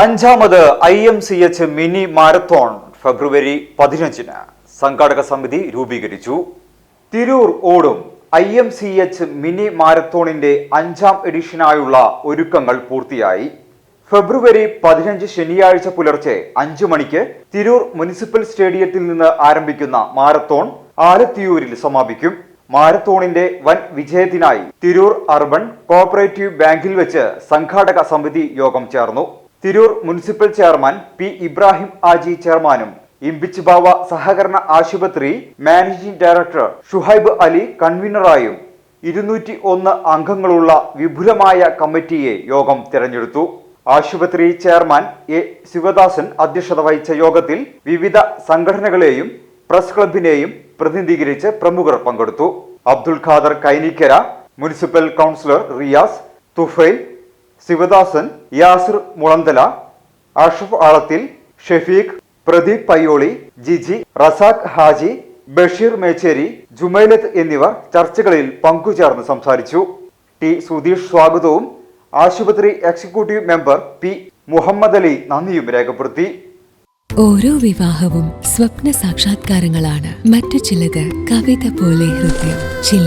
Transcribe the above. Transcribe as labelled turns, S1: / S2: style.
S1: അഞ്ചാമത് I M C H mini marathon February പതിനഞ്ചിന് സംഘാടക സമിതി രൂപീകരിച്ചു. തിരൂർ ഓടും I M C H mini മാരത്തോണിന്റെ അഞ്ചാം എഡിഷനായുള്ള ഒരുക്കങ്ങൾ പൂർത്തിയായി. ഫെബ്രുവരി പതിനഞ്ച് ശനിയാഴ്ച പുലർച്ചെ അഞ്ചു മണിക്ക് തിരൂർ മുനിസിപ്പൽ സ്റ്റേഡിയത്തിൽ നിന്ന് ആരംഭിക്കുന്ന മാരത്തോൺ ആലത്തിയൂരിൽ സമാപിക്കും. മാരത്തോണിന്റെ വൻ വിജയത്തിനായി തിരൂർ അർബൻ കോഓപ്പറേറ്റീവ് ബാങ്കിൽ വെച്ച് സംഘാടക സമിതി യോഗം ചേർന്നു. Tirur municipal chairman P Ibrahim Haji ചെയർമാനും ഇംബിച്ച് ബാവ സഹകരണ ആശുപത്രി മാനേജിംഗ് ഡയറക്ടർ ഷുഹൈബ് അലി കൺവീനറായും ഇരുന്നൂറ്റി ഒന്ന് അംഗങ്ങളുള്ള വിപുലമായ കമ്മിറ്റിയെ യോഗം തിരഞ്ഞെടുത്തു. ആശുപത്രി ചെയർമാൻ എ ശിവദാസൻ അധ്യക്ഷത വഹിച്ച യോഗത്തിൽ വിവിധ സംഘടനകളെയും പ്രസ് ക്ലബിനെയും പ്രതിനിധീകരിച്ച് പ്രമുഖർ പങ്കെടുത്തു. അബ്ദുൽ ഖാദർ കൈനിക്കര മുനിസിപ്പൽ കൗൺസിലർ റിയാസ് തുഫൈൽ ശിവദാസൻ യാസിർ മുളന്തല അഷഫ് ആളത്തിൽ ഷെഫീഖ് പ്രദീപ് പയ്യോളി ജിജി റസാഖ് ഹാജി ബഷീർ മേച്ചേരി ജുമൈലത്ത് എന്നിവർ ചർച്ചകളിൽ പങ്കുചേർന്ന് സംസാരിച്ചു. ടി സുധീഷ് സ്വാഗതവും ആശുപത്രി executive member P Muhammad Ali നന്ദിയും രേഖപ്പെടുത്തി.
S2: ഓരോ വിവാഹവും സ്വപ്ന സാക്ഷാത്കാരങ്ങളാണ്. മറ്റു ചിലത് കവിത പോലെ ഹൃദയം ചില